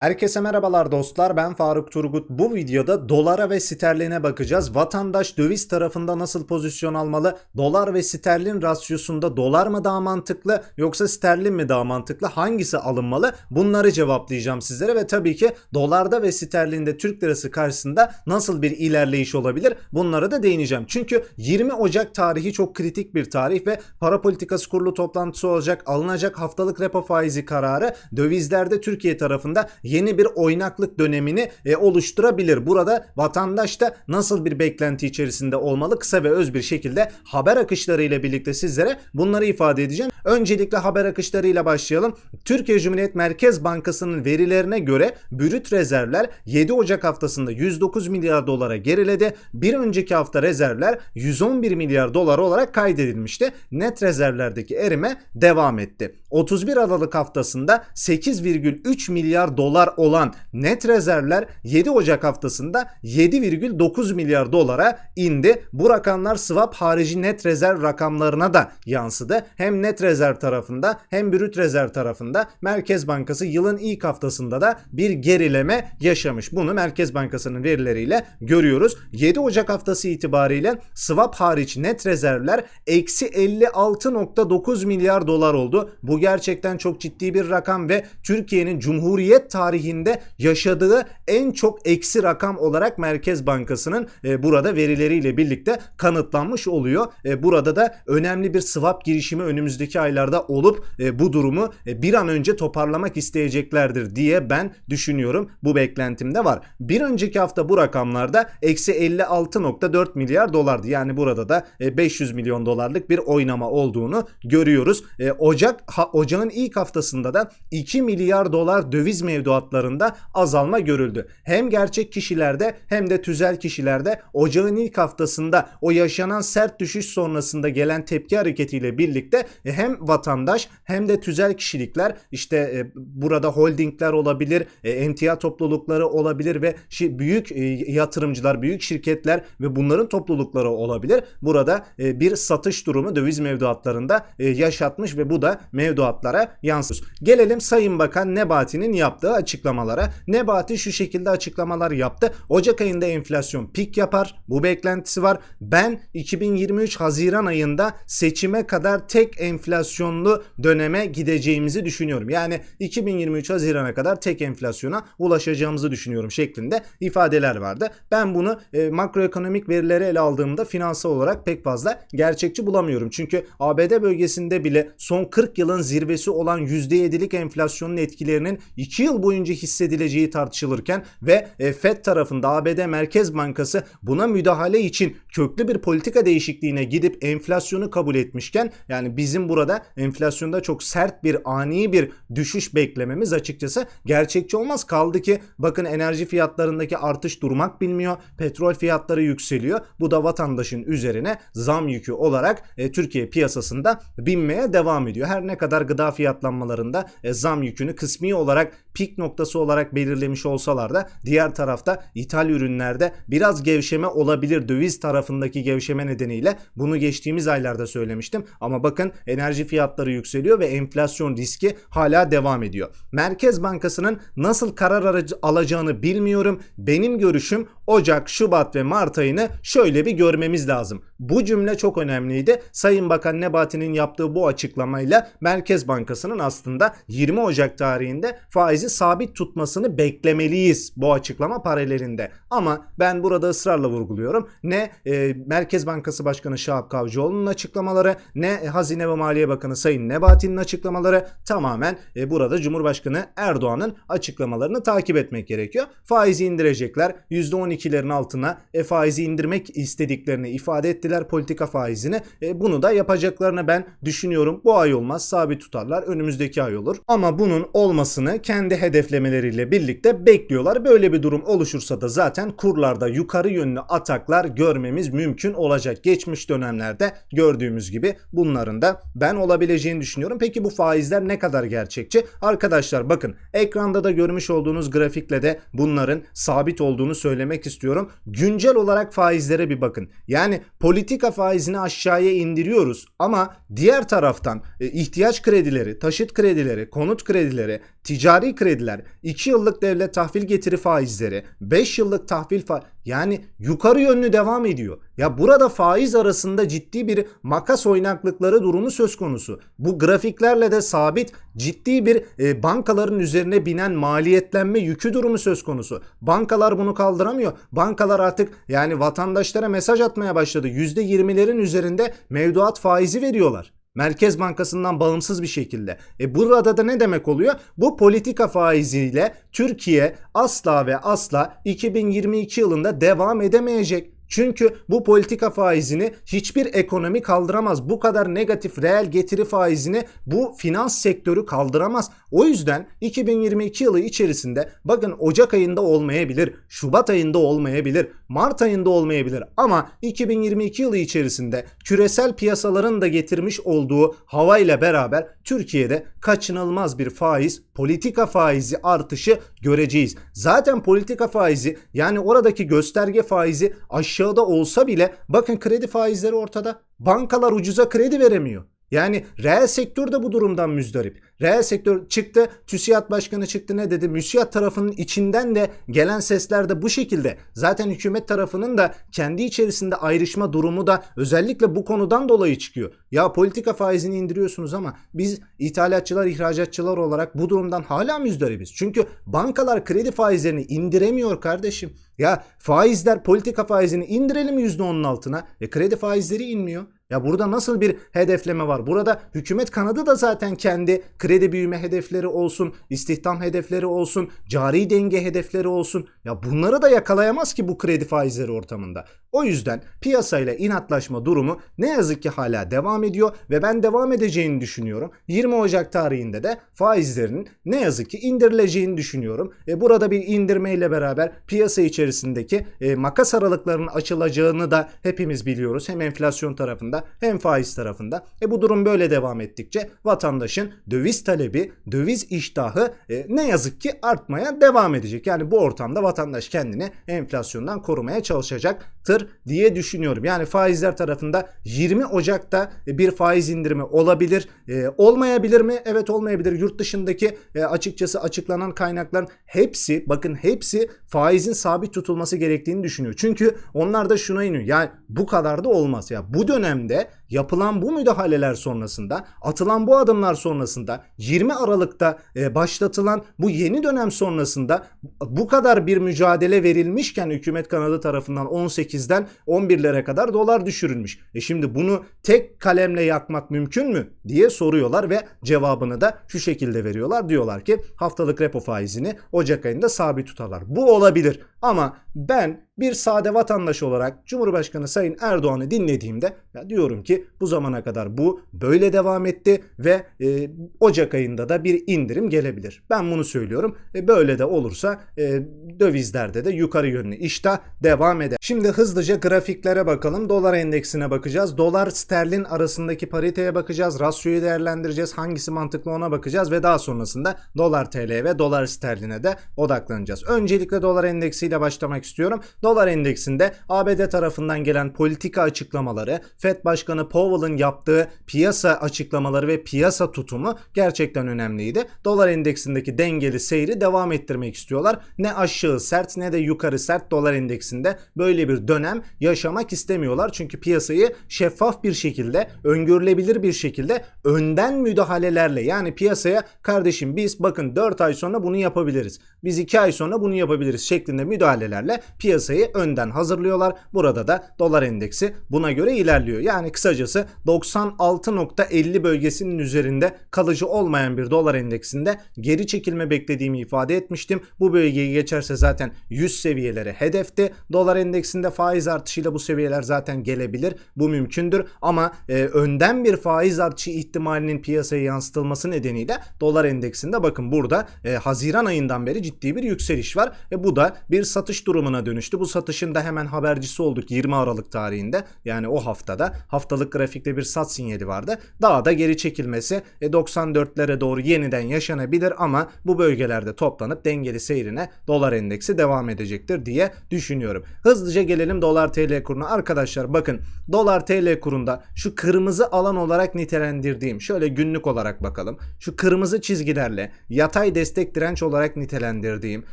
Herkese merhabalar dostlar ben Faruk Turgut. Bu videoda dolara ve sterline bakacağız. Vatandaş döviz tarafında nasıl pozisyon almalı? Dolar ve sterlin rasyosunda dolar mı daha mantıklı yoksa sterlin mi daha mantıklı? Hangisi alınmalı? Bunları cevaplayacağım sizlere ve tabii ki dolarda ve sterlinde Türk lirası karşısında nasıl bir ilerleyiş olabilir? Bunlara da değineceğim. Çünkü 20 Ocak tarihi çok kritik bir tarih ve para politikası kurulu toplantısı olacak. Alınacak haftalık repo faizi kararı dövizlerde Türkiye tarafında yeni bir oynaklık dönemini e, oluşturabilir. Burada vatandaş da nasıl bir beklenti içerisinde olmalı kısa ve öz bir şekilde haber akışları ile birlikte sizlere bunları ifade edeceğim. Öncelikle haber akışlarıyla başlayalım. Türkiye Cumhuriyet Merkez Bankası'nın verilerine göre brüt rezervler 7 Ocak haftasında 109 milyar dolara geriledi. Bir önceki hafta rezervler 111 milyar dolar olarak kaydedilmişti. Net rezervlerdeki erime devam etti. 31 Aralık haftasında 8,3 milyar dolar olan net rezervler 7 Ocak haftasında 7,9 milyar dolara indi. Bu rakamlar swap harici net rezerv rakamlarına da yansıdı. Hem net rezerv tarafında hem brüt rezerv tarafında Merkez Bankası yılın ilk haftasında da bir gerileme yaşamış. Bunu Merkez Bankası'nın verileriyle görüyoruz. 7 Ocak haftası itibariyle swap hariç net rezervler eksi 56.9 milyar dolar oldu. Bu gerçekten çok ciddi bir rakam ve Türkiye'nin Cumhuriyet tarihinde yaşadığı en çok eksi rakam olarak Merkez Bankası'nın e, burada verileriyle birlikte kanıtlanmış oluyor. E, burada da önemli bir swap girişimi önümüzdeki aylarda olup e, bu durumu e, bir an önce toparlamak isteyeceklerdir diye ben düşünüyorum. Bu beklentimde var. Bir önceki hafta bu rakamlarda eksi 56.4 milyar dolardı. Yani burada da e, 500 milyon dolarlık bir oynama olduğunu görüyoruz. E, Ocak ha, Ocağın ilk haftasında da 2 milyar dolar döviz mevduatlarında azalma görüldü. Hem gerçek kişilerde hem de tüzel kişilerde Ocağın ilk haftasında o yaşanan sert düşüş sonrasında gelen tepki hareketiyle birlikte e, hem vatandaş hem de tüzel kişilikler işte e, burada holdingler olabilir, e, emtia toplulukları olabilir ve büyük yatırımcılar, büyük şirketler ve bunların toplulukları olabilir. Burada bir satış durumu döviz mevduatlarında yaşatmış ve bu da mevduatlara yansır. Gelelim Sayın Bakan Nebati'nin yaptığı açıklamalara. Nebati şu şekilde açıklamalar yaptı. Ocak ayında enflasyon pik yapar. Bu beklentisi var. Ben 2023 Haziran ayında seçime kadar tek enflasyonlu döneme gideceğimizi düşünüyorum. Yani 2023 Haziran'a kadar tek enflasyona ulaşacağımızı düşünüyorum şeklinde ifadeler vardı. Ben bunu e, makroekonomik verileri ele aldığımda finansal olarak pek fazla gerçekçi bulamıyorum. Çünkü ABD bölgesinde bile son 40 yılın zirvesi olan %7'lik enflasyonun etkilerinin 2 yıl boyunca hissedileceği tartışılırken ve e, Fed tarafında ABD Merkez Bankası buna müdahale için köklü bir politika değişikliğine gidip enflasyonu kabul etmişken yani bizim burada enflasyonda çok sert bir ani bir düşüş beklememiz açıkçası gerçekçi olmaz. Kaldı ki bakın enerji fiyatlarındaki artış durmak bilmiyor. Petrol fiyatları yükseliyor. Bu da vatandaşın üzerine zam yükü olarak e, Türkiye piyasasında binmeye devam ediyor. Her ne kadar gıda fiyatlanmalarında e, zam yükünü kısmi olarak pik noktası olarak belirlemiş olsalar da diğer tarafta ithal ürünlerde biraz gevşeme olabilir döviz tarafındaki gevşeme nedeniyle bunu geçtiğimiz aylarda söylemiştim ama bakın enerji fiyatları yükseliyor ve enflasyon riski hala devam ediyor. Merkez Bankası'nın nasıl karar alacağını bilmiyorum. Benim görüşüm Ocak, Şubat ve Mart ayını şöyle bir görmemiz lazım. Bu cümle çok önemliydi. Sayın Bakan Nebati'nin yaptığı bu açıklamayla Merkez Bankası'nın aslında 20 Ocak tarihinde faizi sabit tutmasını beklemeliyiz bu açıklama paralelinde. Ama ben burada ısrarla vurguluyorum. Ne e, Merkez Bankası Başkanı Şahap Kavcıoğlu'nun açıklamaları ne Hazine ve Maliye Bakanı Sayın Nebati'nin açıklamaları tamamen e, burada Cumhurbaşkanı Erdoğan'ın açıklamalarını takip etmek gerekiyor. Faizi indirecekler. %12'lerin altına e, faizi indirmek istediklerini ifade ettiler politika faizini. E, bunu da yapacaklarını ben düşünüyorum. Bu ay olmaz sabit tutarlar. Önümüzdeki ay olur. Ama bunun olmasını kendi hedeflemeleriyle birlikte bekliyorlar. Böyle bir durum oluşursa da zaten kurlarda yukarı yönlü ataklar görmemiz mümkün olacak. Geçmiş dönemlerde gördüğümüz gibi bunların da ben olabileceğini düşünüyorum. Peki bu faizler ne kadar gerçekçi? Arkadaşlar bakın ekranda da görmüş olduğunuz grafikle de bunların sabit olduğunu söylemek istiyorum. Güncel olarak faizlere bir bakın. Yani politika faizini aşağıya indiriyoruz ama diğer taraftan e, ihtiyaç kredileri, taşıt kredileri, konut kredileri, ticari krediler, 2 yıllık devlet tahvil getiri faizleri, 5 yıllık tahvil fa yani yukarı yönlü devam ediyor. Ya burada faiz arasında ciddi bir makas oynaklıkları durumu söz konusu. Bu grafiklerle de sabit ciddi bir e, bankaların üzerine binen maliyetlenme yükü durumu söz konusu. Bankalar bunu kaldıramıyor. Bankalar artık yani vatandaşlara mesaj atmaya başladı. %20'lerin üzerinde mevduat faizi veriyorlar. Merkez Bankası'ndan bağımsız bir şekilde. E burada da ne demek oluyor? Bu politika faiziyle Türkiye asla ve asla 2022 yılında devam edemeyecek. Çünkü bu politika faizini hiçbir ekonomi kaldıramaz. Bu kadar negatif reel getiri faizini bu finans sektörü kaldıramaz. O yüzden 2022 yılı içerisinde bakın Ocak ayında olmayabilir, Şubat ayında olmayabilir, Mart ayında olmayabilir ama 2022 yılı içerisinde küresel piyasaların da getirmiş olduğu havayla beraber Türkiye'de kaçınılmaz bir faiz, politika faizi artışı göreceğiz. Zaten politika faizi yani oradaki gösterge faizi aşağıda olsa bile bakın kredi faizleri ortada. Bankalar ucuza kredi veremiyor. Yani reel sektör de bu durumdan müzdarip. Reel sektör çıktı, TÜSİAD Başkanı çıktı ne dedi? MÜSİAD tarafının içinden de gelen sesler de bu şekilde. Zaten hükümet tarafının da kendi içerisinde ayrışma durumu da özellikle bu konudan dolayı çıkıyor. Ya politika faizini indiriyorsunuz ama biz ithalatçılar, ihracatçılar olarak bu durumdan hala müzdaribiz. Çünkü bankalar kredi faizlerini indiremiyor kardeşim. Ya faizler politika faizini indirelim %10'un altına. E kredi faizleri inmiyor. Ya burada nasıl bir hedefleme var? Burada hükümet kanadı da zaten kendi kredi büyüme hedefleri olsun, istihdam hedefleri olsun, cari denge hedefleri olsun. Ya bunları da yakalayamaz ki bu kredi faizleri ortamında. O yüzden piyasayla inatlaşma durumu ne yazık ki hala devam ediyor ve ben devam edeceğini düşünüyorum. 20 Ocak tarihinde de faizlerin ne yazık ki indirileceğini düşünüyorum. E burada bir indirmeyle beraber piyasa içerisindeki e, makas aralıklarının açılacağını da hepimiz biliyoruz. Hem enflasyon tarafında hem faiz tarafında. E bu durum böyle devam ettikçe vatandaşın döviz talebi, döviz iştahı e, ne yazık ki artmaya devam edecek. Yani bu ortamda vatandaş kendini enflasyondan korumaya çalışacaktır diye düşünüyorum. Yani faizler tarafında 20 Ocak'ta bir faiz indirimi olabilir. E, olmayabilir mi? Evet olmayabilir. Yurt dışındaki e, açıkçası açıklanan kaynakların hepsi bakın hepsi faizin sabit tutulması gerektiğini düşünüyor. Çünkü onlar da şuna iniyor. Yani bu kadar da olmaz. Ya bu dönemde there yapılan bu müdahaleler sonrasında, atılan bu adımlar sonrasında, 20 Aralık'ta e, başlatılan bu yeni dönem sonrasında bu kadar bir mücadele verilmişken hükümet kanadı tarafından 18'den 11'lere kadar dolar düşürülmüş. E şimdi bunu tek kalemle yakmak mümkün mü diye soruyorlar ve cevabını da şu şekilde veriyorlar. Diyorlar ki haftalık repo faizini Ocak ayında sabit tutarlar. Bu olabilir ama ben bir sade vatandaş olarak Cumhurbaşkanı Sayın Erdoğan'ı dinlediğimde ya diyorum ki bu zamana kadar bu böyle devam etti ve e, Ocak ayında da bir indirim gelebilir. Ben bunu söylüyorum. E, böyle de olursa e, dövizlerde de yukarı yönlü iştah devam eder. Şimdi hızlıca grafiklere bakalım. Dolar endeksine bakacağız. Dolar sterlin arasındaki pariteye bakacağız. Rasyoyu değerlendireceğiz. Hangisi mantıklı ona bakacağız ve daha sonrasında dolar TL ve dolar sterline de odaklanacağız. Öncelikle dolar endeksiyle başlamak istiyorum. Dolar endeksinde ABD tarafından gelen politika açıklamaları, Fed Başkanı Powell'ın yaptığı piyasa açıklamaları ve piyasa tutumu gerçekten önemliydi. Dolar endeksindeki dengeli seyri devam ettirmek istiyorlar. Ne aşağı sert ne de yukarı sert dolar endeksinde böyle bir dönem yaşamak istemiyorlar. Çünkü piyasayı şeffaf bir şekilde, öngörülebilir bir şekilde önden müdahalelerle yani piyasaya kardeşim biz bakın 4 ay sonra bunu yapabiliriz. Biz 2 ay sonra bunu yapabiliriz şeklinde müdahalelerle piyasayı önden hazırlıyorlar. Burada da dolar endeksi buna göre ilerliyor. Yani kısacası 96.50 bölgesinin üzerinde kalıcı olmayan bir dolar endeksinde geri çekilme beklediğimi ifade etmiştim. Bu bölgeyi geçerse zaten 100 seviyeleri hedefti. Dolar endeksinde faiz artışıyla bu seviyeler zaten gelebilir. Bu mümkündür ama e, önden bir faiz artışı ihtimalinin piyasaya yansıtılması nedeniyle dolar endeksinde bakın burada e, Haziran ayından beri ciddi bir yükseliş var. E, bu da bir satış durumuna dönüştü. Bu satışın da hemen habercisi olduk 20 Aralık tarihinde. Yani o haftada haftalık haftalık grafikte bir sat sinyali vardı. Daha da geri çekilmesi e, 94'lere doğru yeniden yaşanabilir ama bu bölgelerde toplanıp dengeli seyrine dolar endeksi devam edecektir diye düşünüyorum. Hızlıca gelelim dolar TL kuruna. Arkadaşlar bakın dolar TL kurunda şu kırmızı alan olarak nitelendirdiğim şöyle günlük olarak bakalım. Şu kırmızı çizgilerle yatay destek direnç olarak nitelendirdiğim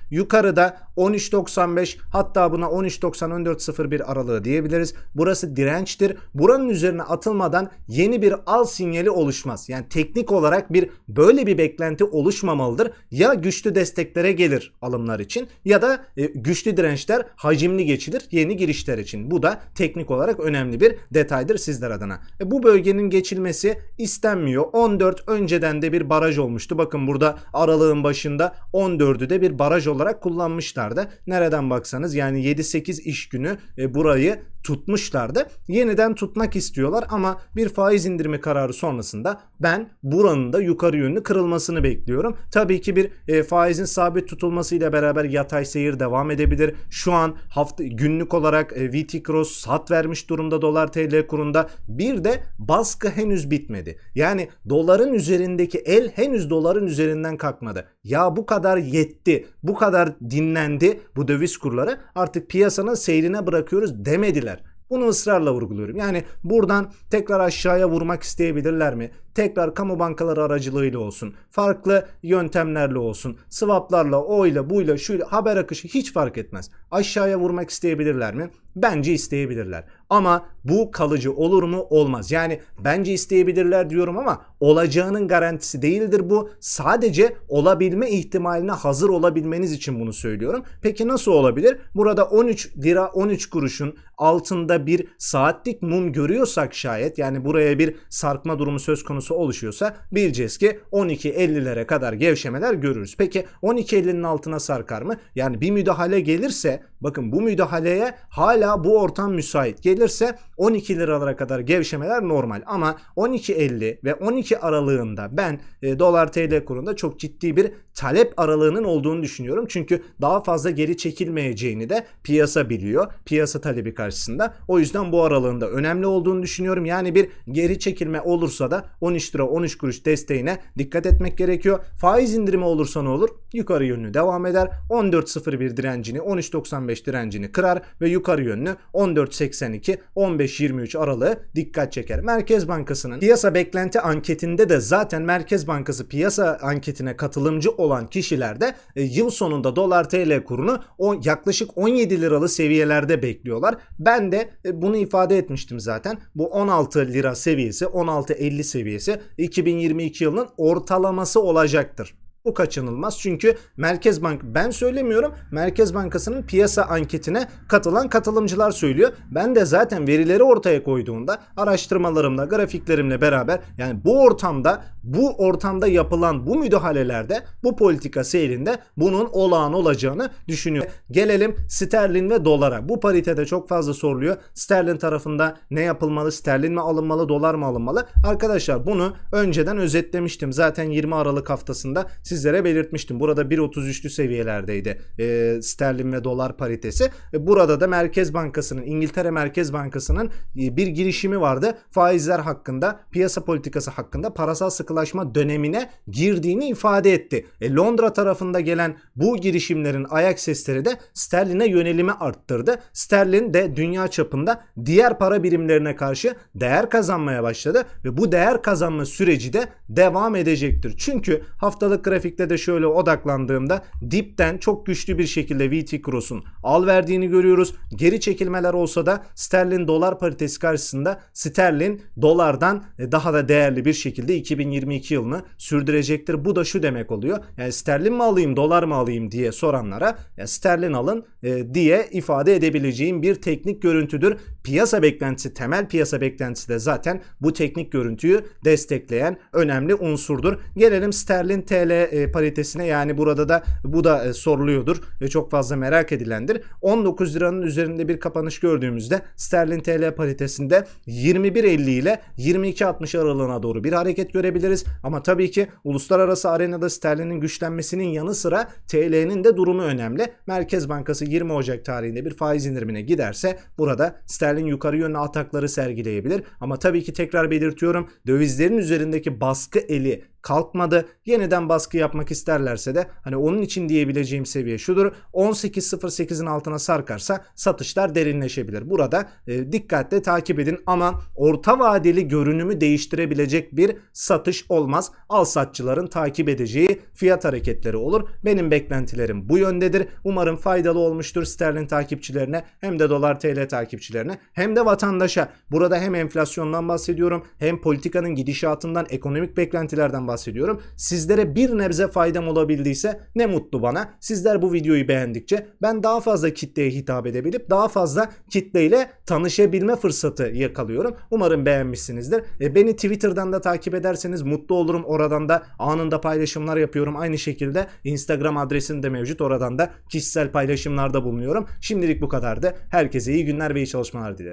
yukarıda 13.95 hatta buna 13.90-14.01 aralığı diyebiliriz. Burası dirençtir. Buranın üzerine atılmadan yeni bir al sinyali oluşmaz. Yani teknik olarak bir böyle bir beklenti oluşmamalıdır. Ya güçlü desteklere gelir alımlar için ya da e, güçlü dirençler hacimli geçilir yeni girişler için. Bu da teknik olarak önemli bir detaydır sizler adına. E, bu bölgenin geçilmesi istenmiyor. 14 önceden de bir baraj olmuştu. Bakın burada aralığın başında 14'ü de bir baraj olarak kullanmışlardı. Nereden baksanız yani 7-8 iş günü e, burayı tutmuşlardı. Yeniden tutmak istiyorlar ama bir faiz indirimi kararı sonrasında ben buranın da yukarı yönlü kırılmasını bekliyorum. Tabii ki bir e, faizin sabit tutulmasıyla beraber yatay seyir devam edebilir. Şu an hafta günlük olarak e, VT Cross sat vermiş durumda dolar TL kurunda. Bir de baskı henüz bitmedi. Yani doların üzerindeki el henüz doların üzerinden kalkmadı. Ya bu kadar yetti, bu kadar dinlendi bu döviz kurları artık piyasanın seyrine bırakıyoruz demediler. Bunu ısrarla vurguluyorum. Yani buradan tekrar aşağıya vurmak isteyebilirler mi? Tekrar kamu bankaları aracılığıyla olsun. Farklı yöntemlerle olsun. Swaplarla, oyla, buyla, şuyla haber akışı hiç fark etmez. Aşağıya vurmak isteyebilirler mi? Bence isteyebilirler. Ama bu kalıcı olur mu? Olmaz. Yani bence isteyebilirler diyorum ama olacağının garantisi değildir bu. Sadece olabilme ihtimaline hazır olabilmeniz için bunu söylüyorum. Peki nasıl olabilir? Burada 13 lira 13 kuruşun altında bir saatlik mum görüyorsak şayet yani buraya bir sarkma durumu söz konusu oluşuyorsa bileceğiz ki 12.50'lere kadar gevşemeler görürüz. Peki 12.50'nin altına sarkar mı? Yani bir müdahale gelirse bakın bu müdahaleye hala bu ortam müsait gelirse 12 liralara kadar gevşemeler normal ama 12.50 ve 12 aralığında ben e, dolar TL kurunda çok ciddi bir talep aralığının olduğunu düşünüyorum. Çünkü daha fazla geri çekilmeyeceğini de piyasa biliyor. Piyasa talebi karşısında. O yüzden bu aralığında önemli olduğunu düşünüyorum. Yani bir geri çekilme olursa da 13 lira 13 kuruş desteğine dikkat etmek gerekiyor. Faiz indirimi olursa ne olur? Yukarı yönlü devam eder. 14.01 direncini 13.95 direncini kırar ve yukarı yönlü 14.82 15.23 aralığı dikkat çeker. Merkez Bankası'nın piyasa beklenti anketinde de zaten Merkez Bankası piyasa anketine katılımcı olan kişilerde e, yıl sonunda dolar TL kurunu o yaklaşık 17 liralı seviyelerde bekliyorlar. Ben de e, bunu ifade etmiştim zaten. Bu 16 lira seviyesi, 16.50 seviyesi 2022 yılının ortalaması olacaktır. Bu kaçınılmaz çünkü Merkez Bank ben söylemiyorum Merkez Bankası'nın piyasa anketine katılan katılımcılar söylüyor. Ben de zaten verileri ortaya koyduğunda araştırmalarımla grafiklerimle beraber yani bu ortamda bu ortamda yapılan bu müdahalelerde bu politika seyrinde bunun olağan olacağını düşünüyor. Gelelim sterlin ve dolara. Bu paritede çok fazla soruluyor. Sterlin tarafında ne yapılmalı? Sterlin mi alınmalı? Dolar mı alınmalı? Arkadaşlar bunu önceden özetlemiştim. Zaten 20 Aralık haftasında sizlere belirtmiştim. Burada 1.33'lü seviyelerdeydi e, sterlin ve dolar paritesi. E, burada da Merkez Bankası'nın İngiltere Merkez Bankası'nın e, bir girişimi vardı. Faizler hakkında, piyasa politikası hakkında parasal sıkılaşma dönemine girdiğini ifade etti. E, Londra tarafında gelen bu girişimlerin ayak sesleri de sterline yönelimi arttırdı. Sterlin de dünya çapında diğer para birimlerine karşı değer kazanmaya başladı ve bu değer kazanma süreci de devam edecektir. Çünkü haftalık grafikte de şöyle odaklandığımda dipten çok güçlü bir şekilde VT Cross'un al verdiğini görüyoruz. Geri çekilmeler olsa da sterlin dolar paritesi karşısında sterlin dolardan daha da değerli bir şekilde 2022 yılını sürdürecektir. Bu da şu demek oluyor. Yani sterlin mi alayım dolar mı alayım diye soranlara ya sterlin alın e, diye ifade edebileceğim bir teknik görüntüdür. Piyasa beklentisi temel piyasa beklentisi de zaten bu teknik görüntüyü destekleyen önemli unsurdur. Gelelim sterlin TL e, paritesine yani burada da bu da e, soruluyordur ve çok fazla merak edilendir. 19 liranın üzerinde bir kapanış gördüğümüzde sterlin TL paritesinde 21.50 ile 22.60 aralığına doğru bir hareket görebiliriz. Ama tabii ki uluslararası arenada sterlinin güçlenmesinin yanı sıra TL'nin de durumu önemli. Merkez Bankası 20 Ocak tarihinde bir faiz indirimine giderse burada sterlin yukarı yönlü atakları sergileyebilir. Ama tabii ki tekrar belirtiyorum dövizlerin üzerindeki baskı eli kalkmadı. Yeniden baskı yapmak isterlerse de hani onun için diyebileceğim seviye şudur. 18.08'in altına sarkarsa satışlar derinleşebilir. Burada e, dikkatle takip edin ama orta vadeli görünümü değiştirebilecek bir satış olmaz. Al satçıların takip edeceği fiyat hareketleri olur. Benim beklentilerim bu yöndedir. Umarım faydalı olmuştur sterlin takipçilerine hem de dolar TL takipçilerine hem de vatandaşa. Burada hem enflasyondan bahsediyorum hem politikanın gidişatından ekonomik beklentilerden bahsediyorum. Sizlere bir nebze faydam olabildiyse ne mutlu bana. Sizler bu videoyu beğendikçe ben daha fazla kitleye hitap edebilip daha fazla kitleyle tanışabilme fırsatı yakalıyorum. Umarım beğenmişsinizdir. E, beni Twitter'dan da takip ederseniz mutlu olurum. Oradan da anında paylaşımlar yapıyorum. Aynı şekilde Instagram adresim de mevcut. Oradan da kişisel paylaşımlarda bulunuyorum. Şimdilik bu kadardı. Herkese iyi günler ve iyi çalışmalar dilerim.